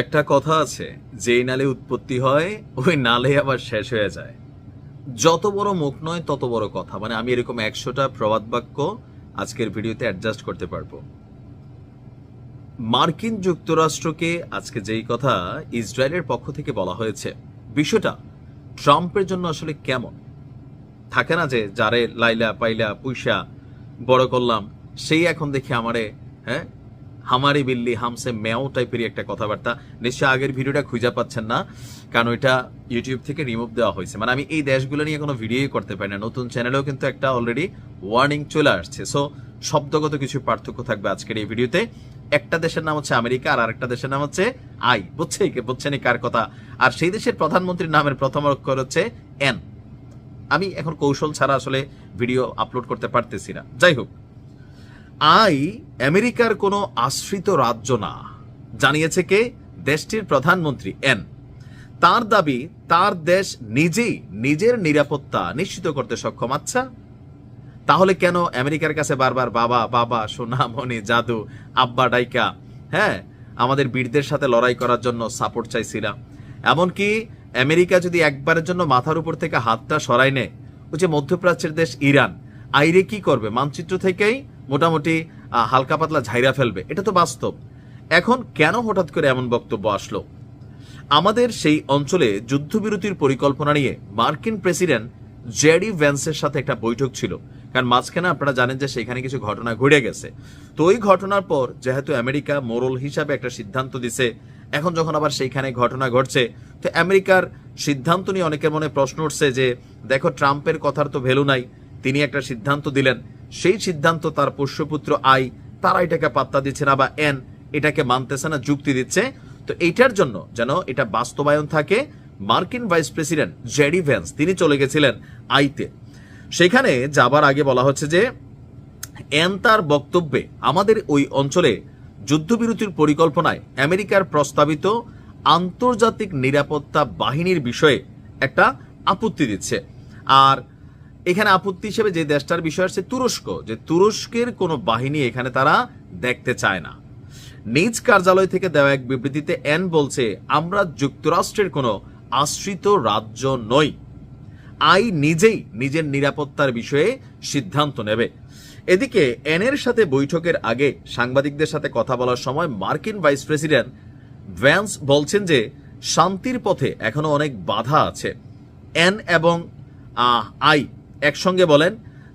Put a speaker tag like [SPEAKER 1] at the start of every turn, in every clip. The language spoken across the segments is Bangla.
[SPEAKER 1] একটা কথা আছে, যেই নালে উৎপত্তি হয়, ওই নালে আবার শেষ হয়ে যায়। যত বড় মুখ নয়, তত বড় কথা। মানে আমি এরকম একশোটা প্রবাদ বাক্য আজকের ভিডিওতে অ্যাডজাস্ট করতে পারব। মার্কিন যুক্তরাষ্ট্রকে আজকে যেই কথা ইসরায়েলের পক্ষ থেকে বলা হয়েছে, বিষয়টা ট্রাম্পের জন্য আসলে কেমন? থাকে না যে, যারে লাইলা, পাইলা, পুইসা, বড় করলাম, সেই এখন দেখি আমারে হ্যাঁ হামারি বিল্লি হামসে ম্যাও টাইপেরই একটা কথাবার্তা। নিশ্চয় আগের ভিডিওটা খুঁজে পাচ্ছেন না, কারণ ওইটা ইউটিউব থেকে রিমুভ দেওয়া হয়েছে। মানে আমি এই দেশগুলো নিয়ে কোনো ভিডিওই করতে পারি না। নতুন চ্যানেলেও কিন্তু একটা অলরেডি ওয়ার্নিং চলে আসছে। সো শব্দগত কিছু পার্থক্য থাকবে আজকের এই ভিডিওতে একটা দেশের নাম হচ্ছে আমেরিকা আর আরেকটা দেশের নাম হচ্ছে আই। বুঝছে বুঝছেন কার কথা? আর সেই দেশের প্রধানমন্ত্রীর নামের প্রথম অক্ষর হচ্ছে এন। আমি এখন কৌশল ছাড়া আসলে ভিডিও আপলোড করতে পারতেছি না। যাই হোক আই, আমেরিকার কোনো আশ্রিত রাজ্য না। জানিয়েছে কে? দেশটির প্রধানমন্ত্রী এন। তার দাবি, তার দেশ নিজেই নিজের নিরাপত্তা নিশ্চিত করতে সক্ষম। আচ্ছা তাহলে কেন আমেরিকার কাছে বারবার বাবা বাবা, সোনামণি, জাদু, আব্বা, ডাইকা হ্যাঁ আমাদের বীরদের সাথে লড়াই করার জন্য সাপোর্ট চাইছিলাম এমনকি আমেরিকা যদি একবারের জন্য মাথার উপর থেকে হাতটা সরাই নেয়, ওই যে মধ্যপ্রাচ্যের দেশ ইরান, আইরে কি করবে? মানচিত্র থেকেই মোটামুটি হালকা পাতলা ঝাইরা ফেলবে। এটা তো বাস্তব। এখন কেন হঠাৎ করে এমন বক্তব্য আসলো? আমাদের সেই অঞ্চলে যুদ্ধবিরতির পরিকল্পনা নিয়ে মার্কিন প্রেসিডেন্ট জেডি ভ্যান্সের সাথে একটা বৈঠক ছিল। কারণ মাঝখানে আপনারা জানেন যে সেখানে কিছু ঘটনা ঘটে গেছে। তো ওই ঘটনার পর যেহেতু আমেরিকা মোরল হিসাবে একটা সিদ্ধান্ত দিছে, এখন যখন আবার সেইখানে ঘটনা ঘটছে, তো আমেরিকার সিদ্ধান্ত নিয়ে অনেকের মনে প্রশ্ন উঠছে যে, দেখো, ট্রাম্পের কথার তো ভ্যালু নাই, তিনি একটা সিদ্ধান্ত দিলেন। সেই সিদ্ধান্ত তার পোষ্যপুত্র আই, তারা এটাকে পাত্তা দিচ্ছে না বা এন এটাকে মানতেছে না, যুক্তি দিচ্ছে। তো এইটার জন্য যেন এটা বাস্তবায়ন থাকে, মার্কিন ভাইস প্রেসিডেন্ট জেডি ভ্যান্স, তিনি চলে গেছিলেন আইতে। সেখানে যাবার আগে বলা হচ্ছে যে, এন তার বক্তব্যে আমাদের ওই অঞ্চলে যুদ্ধবিরতির পরিকল্পনায় আমেরিকার প্রস্তাবিত আন্তর্জাতিক নিরাপত্তা বাহিনীর বিষয়ে একটা আপত্তি দিচ্ছে। আর এখানে আপত্তি হিসেবে যে দেশটার বিষয় আসছে তুরস্ক, যে তুরস্কের কোনো বাহিনী এখানে তারা দেখতে চায় না। নিজ কার্যালয় থেকে দেওয়া এক বিবৃতিতে এন বলছে, আমরা যুক্তরাষ্ট্রের কোনো আশ্রিত রাজ্য নই। আই নিজেই নিজের নিরাপত্তার বিষয়ে সিদ্ধান্ত নেবে। এদিকে এনের সাথে বৈঠকের আগে সাংবাদিকদের সাথে কথা বলার সময় মার্কিন ভাইস প্রেসিডেন্ট ভ্যান্স বলছেন যে, শান্তির পথে এখনও অনেক বাধা আছে। এন এবং আই একসঙ্গে বলেন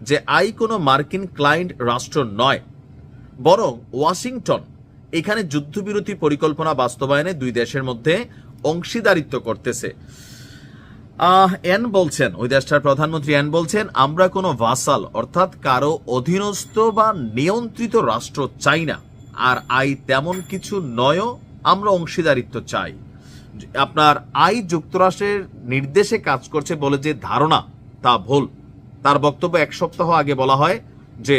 [SPEAKER 1] যে আই কোনো মার্কিন ক্লায়েন্ট রাষ্ট্র নয়, বরং ওয়াশিংটন এখানে যুদ্ধবিরতি পরিকল্পনা বাস্তবায়নে দুই দেশের মধ্যে অংশীদারিত্ব করতেছে। এন বলছেন, ওই দেশটার প্রধানমন্ত্রী এন বলছেন, আমরা কোনো ভাসাল অর্থাৎ কারও অধীনস্থ বা নিয়ন্ত্রিত রাষ্ট্র চাই না, আর আই তেমন কিছু নয়ও আমরা অংশীদারিত্ব চাই। আপনার আই যুক্তরাষ্ট্রের নির্দেশে কাজ করছে বলে যে ধারণা, তা ভুল। তার বক্তব্য এক সপ্তাহ আগে বলা হয় যে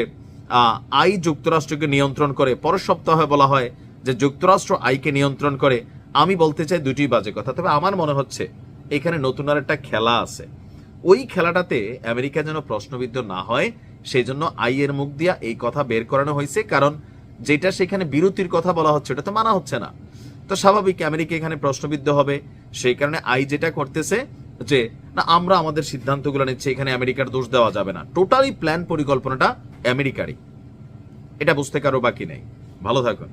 [SPEAKER 1] আই যুক্তরাষ্ট্রকে নিয়ন্ত্রণ করে। পরের সপ্তাহে বলা হয় যে, যুক্তরাষ্ট্র আইকে নিয়ন্ত্রণ করে। আমি বলতে চাই দুটি বাজে কথা। তবে আমার মনে হচ্ছে এখানে নতুন আর একটা খেলা আছে। ওই খেলাটাতে আমেরিকা যেন প্রশ্নবিদ্ধ না হয় সেই জন্য আই এর মুখ দিয়া এই কথা বের করানো হয়েছে। কারণ যেটা সেখানে বিরতির কথা বলা হচ্ছে এটা তো মানা হচ্ছে না। তো স্বাভাবিক আমেরিকা এখানে প্রশ্নবিদ্ধ হবে। সেই কারণে আই যেটা করতেছে যে, না, আমরা আমাদের সিদ্ধান্তগুলো নিচ্ছি, এখানে আমেরিকার দোষ দেওয়া যাবে না। টোটালি প্ল্যান পরিকল্পনাটা আমেরিকারই। এটা বুঝতে কারও বাকি নেই। ভালো থাকুন।